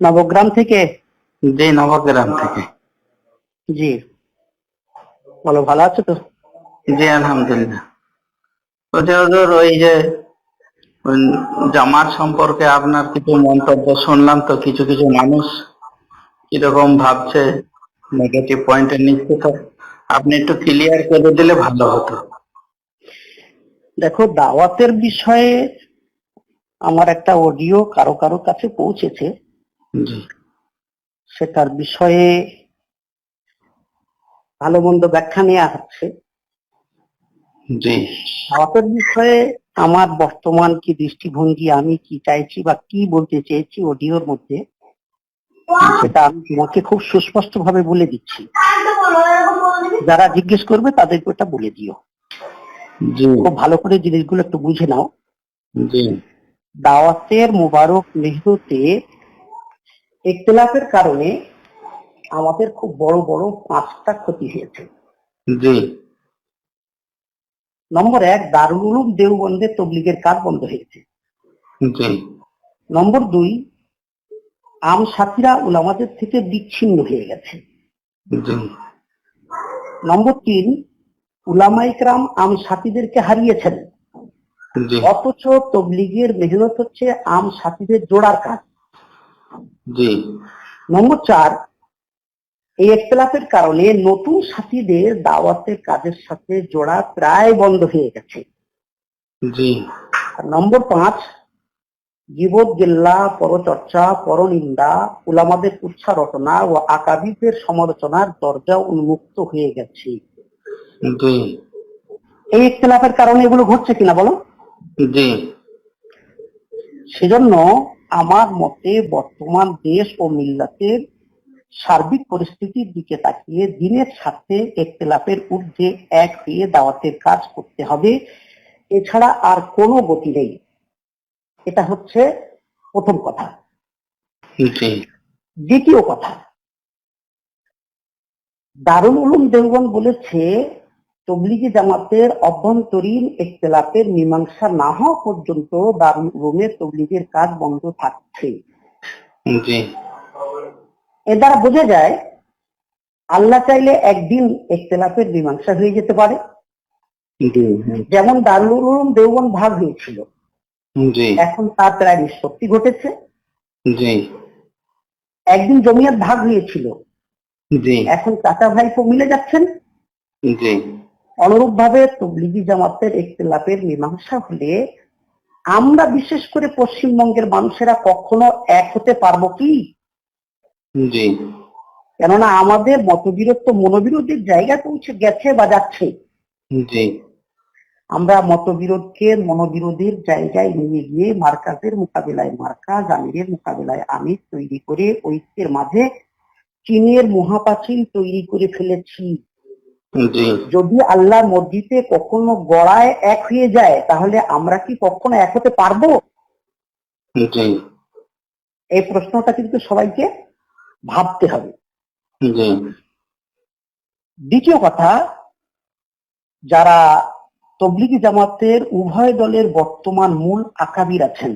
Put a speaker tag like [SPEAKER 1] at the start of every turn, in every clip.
[SPEAKER 1] নবগ্রাম থেকে?
[SPEAKER 2] জি নবগ্রাম থেকে।
[SPEAKER 1] জি। বলো ভালো আছো তো?
[SPEAKER 2] জি আলহামদুলিল্লাহ। বলছি হুজুর ওই যে জামার সম্পর্কে আপনার কিছু মন্তব্য শুনলাম তো কিছু কিছু মানুষ কীরকম ভাবছে নেগেটিভ পয়েন্টে নিচ্ছে তো আপনি একটু ক্লিয়ার করে দিলে ভালো হতো।
[SPEAKER 1] দেখো দাওয়াতের বিষয়ে আমার একটা অডিও কারও কারও কাছে পৌঁছেছে।
[SPEAKER 2] জি।
[SPEAKER 1] সেটার বিষয়ে ভালো মন্দ ব্যাখ্যা হচ্ছে।
[SPEAKER 2] জি।
[SPEAKER 1] দাওয়াতের বিষয়ে আমার বর্তমান কি দৃষ্টিভঙ্গি আমি কি চাইছি বা কি বলতে চেয়েছি অডিওর মধ্যে সেটা আমি তোমাকে খুব সুস্পষ্ট ভাবে বলে দিচ্ছি। যারা জিজ্ঞেস করবে তাদেরকে ওটা বলে দিও। খুব ভালো করে জিনিসগুলো একটু বুঝে নাও। দাওয়াতের মুবারক মেহরুতে ইখতিলাফের কারণে আমাদের খুব বড় বড় পাঁচটা ক্ষতি হয়েছে।
[SPEAKER 2] জি।
[SPEAKER 1] নম্বর এক দারুল উলুম দেওবন্দে তবলিগের কাজ বন্ধ হয়েছে।
[SPEAKER 2] জি।
[SPEAKER 1] নম্বর দুই আম সাথীরা উলামাদের থেকে বিচ্ছিন্ন হয়ে গেছে। নম্বর তিন উলামাইকরাম আম সাথীদেরকে হারিয়েছেন। অথচ তবলিগের মেহনত হচ্ছে আম সাথীদের জোড়ার কাজ।
[SPEAKER 2] জি।
[SPEAKER 1] নম্বর চার এই একতলাফের কারণে নতুন সাথীদের দাওয়াতের কাজের সাথে জোড়া প্রায় বন্ধ হয়ে গেছে।
[SPEAKER 2] জি।
[SPEAKER 1] নম্বর পাঁচ জীবত গেল্লা পরচর্চা পরনিন্দা উলামাদের উচ্ছা রটনা ও আকাবিদের সমালোচনার দরজা উন্মুক্ত হয়ে গেছে। এই একতলাফের কারণে এগুলো ঘটছে কিনা বলো?
[SPEAKER 2] জি।
[SPEAKER 1] সেজন্য আমার মতে বর্তমান দেশ ও মিল্লাতের সার্বিক পরিস্থিতির দিকে তাকিয়ে দিনের সাথে একতলাফের ঊর্ধ্বে এক হয়ে দাওয়াতের কাজ করতে হবে। এছাড়া আর কোনো গতি নেই। এটা হচ্ছে প্রথম কথা। দ্বিতীয় কথা দারুল উলুম দেওবন্দ বলেছে তবলিগি জামাতের অভ্যন্তরীণ একতলাফের মীমাংসা না হওয়া পর্যন্ত উলুমে তবলিগের কাজ বন্ধ থাকছে। এ দ্বারা বোঝা যায় আল্লাহ চাইলে একদিন একতলাফের মীমাংসা হয়ে যেতে পারে। যেমন দারুল উলুম দেওবন্দ ভাগ হয়েছিল। এখন তার প্রায় নিষ্পত্তি ঘটেছে। একদিন জমিয়াত ভাগ হয়েছিল। এখন চাচা ভাইপো মিলে যাচ্ছেন।
[SPEAKER 2] জি।
[SPEAKER 1] অনুরূপ ভাবে তবলিগি জামাতের একতলাফের মীমাংসা হলে আমরা বিশেষ করে পশ্চিমবঙ্গের মানুষেরা কখনো এক হতে পারব কি?
[SPEAKER 2] জি।
[SPEAKER 1] কেননা আমাদের মতবিরোধ তো মনোবিরোধের জায়গায় পৌঁছে গেছে বা যাচ্ছে।
[SPEAKER 2] জি।
[SPEAKER 1] আমরা মতবিরোধকে মনোবিরোধের জায়গায় নিয়ে গিয়ে মার্কাজের মোকাবিলায় মার্কাজ আমিরের মোকাবিলায় আমির তৈরি করে ঐক্যের মাঝে চীনের মহাপাচিল তৈরি করে ফেলেছি। যদি আল্লাহর মসজিদে কখনো গড়ায় এক হয়ে যায় তাহলে আমরা কি কখনো এক হতে পারব? এই প্রশ্নটা কিন্তু সবাইকে ভাবতে হবে। দ্বিতীয় কথা যারা তবলিগি জামাতের উভয় দলের বর্তমান মূল আকাবির আছেন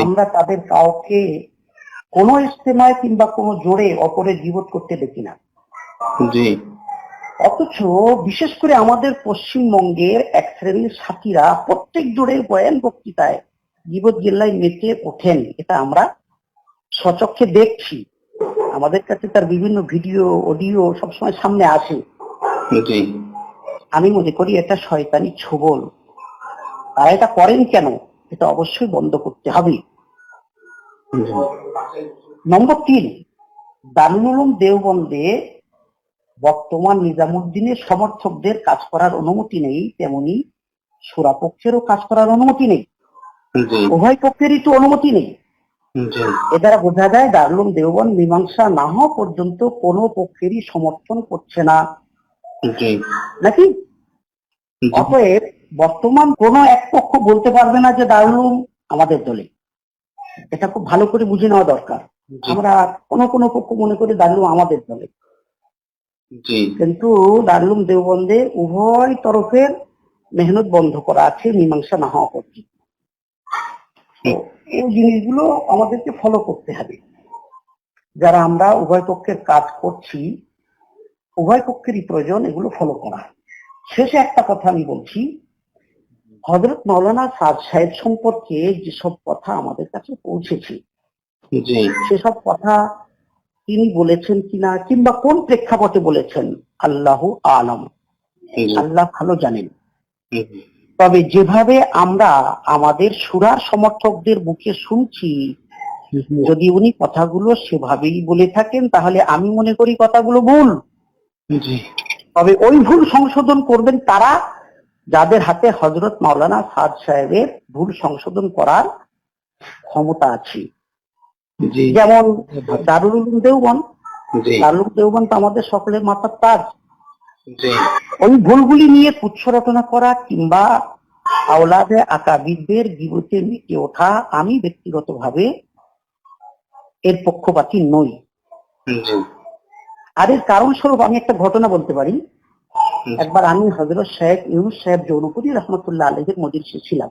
[SPEAKER 1] আমরা তাদের কাউকে কোনো ইস্তেমায় কিংবা কোনো জোরে অপরের জীবত করতে দেখি না।
[SPEAKER 2] জি।
[SPEAKER 1] অথচ বিশেষ করে আমাদের পশ্চিমবঙ্গের এক শ্রেণির সাথীরা প্রত্যেক জোরের বয়ান বক্তৃতায় জীবত জেলায় মেতে ওঠেন এটা আমরা সচক্ষে দেখছি। আমাদের কাছে তার বিভিন্ন ভিডিও অডিও সবসময় সামনে আসে। আমি মনে করি এটা শয়তানি ছোবল। তারা এটা করেন কেন? এটা অবশ্যই বন্ধ করতে হবে। নম্বর তিন দারুল দেওবন্দে বর্তমান নিজামুদ্দিনের সমর্থকদের কাজ করার অনুমতি নেই তেমনি সুরাপক্ষেরও কাজ করার অনুমতি নেই। উভয় পক্ষেরই তো অনুমতি নেই। এ দ্বারা বোঝা যায় দারুল দেওবন মীমাংসা না হওয়া পর্যন্ত কোনো পক্ষেরই সমর্থন করছে না। নাকি? অতএব বর্তমান কোন এক পক্ষ বলতে পারবে না যে দারুল আমাদের দলে। এটা খুব ভালো করে বুঝে নেওয়া দরকার। আমরা কোন কোন পক্ষ মনে করি দারুল আমাদের দলে। কিন্তু দারুল দেওবন্দে উভয় তরফের মেহনত বন্ধ করা আছে মীমাংসা না হওয়া পর্যন্ত। এই জিনিসগুলো আমাদেরকে ফলো করতে হবে। যারা আমরা উভয় পক্ষের কাজ করছি উভয় পক্ষেরই প্রয়োজন এগুলো ফলো করা। শেষে একটা কথা আমি বলছি হজরত মৌলানা সাদ সাহেব সম্পর্কে যেসব কথা আমাদের কাছে পৌঁছেছে সেসব কথা তিনি বলেছেন কিনা কিংবা কোন প্রেক্ষাপটে বলেছেন? আল্লাহ আলম। আল্লাহ ভালো জানেন। তবে যেভাবে আমরা আমাদের সুরার সমর্থকদের মুখে শুনছি যদি উনি কথাগুলো সেভাবেই বলে থাকেন তাহলে আমি মনে করি কথাগুলো ভুল। তবে ওই ভুল সংশোধন করবেন তারা যাদের হাতে হজরত মাওলানা সাদ সাহেবের ভুল সংশোধন করার ক্ষমতা আছে। যেমন দারুল উলুম দেওবন দারুল উলুম দেওবন তো আমাদের সকলের মাথার তাজ। ওই ভুলগুলি নিয়ে তুচ্ছ রচনা করা কিংবা আওলাদে আকাবিদদের জীবতে মেতে ওঠা আমি ব্যক্তিগতভাবে এর পক্ষপাতী নই। আর এর কারণ স্বরূপ আমি একটা ঘটনা বলতে পারি। একবার আমি হজরত সাহেব ইউনুস সাহেব জৌনপুরি রহমতুল্লাহ আলহের মজলিসে ছিলাম।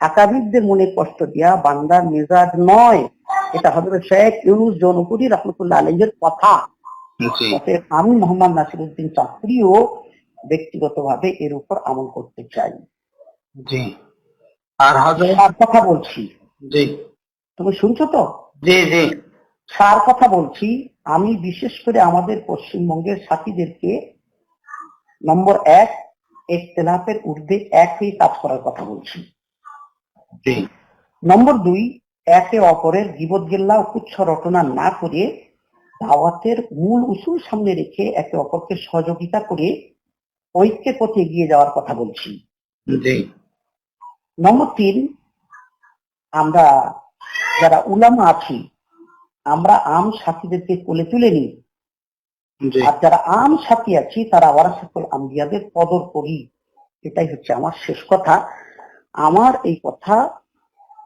[SPEAKER 1] আকাবিরদের মনে কষ্ট দেওয়া বান্দার মেজাজ নয়। এটা হজরত শেখ ইউনুস জৌনপুরি রহমতুল্লাহ আলহের কথা। আমি মোহাম্মদ নাসির নাসিরুদ্দিন চাকরিও ব্যক্তিগতভাবে এর উপর আমল করতে চাই।
[SPEAKER 2] জি। আর
[SPEAKER 1] কথা বলছি।
[SPEAKER 2] জি।
[SPEAKER 1] তুমি শুনছো তো?
[SPEAKER 2] জি জি।
[SPEAKER 1] সার কথা বলছি আমি বিশেষ করে আমাদের পশ্চিমবঙ্গের সাথীদেরকে নম্বর এক একতলাপের ঊর্ধ্বে এক হয়ে কাজ করার কথা বলছি। নম্বর দুই একে অপরের বিপদ গেল্লা ও কুচ্ছ রটনা না করে দাওয়াতের মূল উসুল সামনে রেখে একে অপরকে সহযোগিতা করে ঐক্যের পথে এগিয়ে যাওয়ার কথা বলছি। নম্বর তিন আমরা যারা উলামা আছি আমরা আম সাথীদেরকে কোলে তুলে নিই। আর যারা আম সাথী আছি তারা ওয়ারাসাতুল আম্বিয়াদের কদর করি। এটাই হচ্ছে আমার শেষ কথা। আমার এই কথা,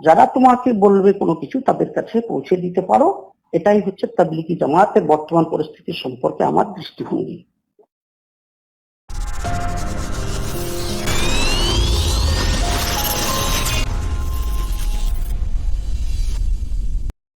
[SPEAKER 1] যারা তোমাকে বলবে কোনো কিছু, তাদের কাছে পৌঁছে দিতে পারো। এটাই হচ্ছে তাবলিকি জামাতের বর্তমান পরিস্থিতি সম্পর্কে আমার দৃষ্টিভঙ্গি।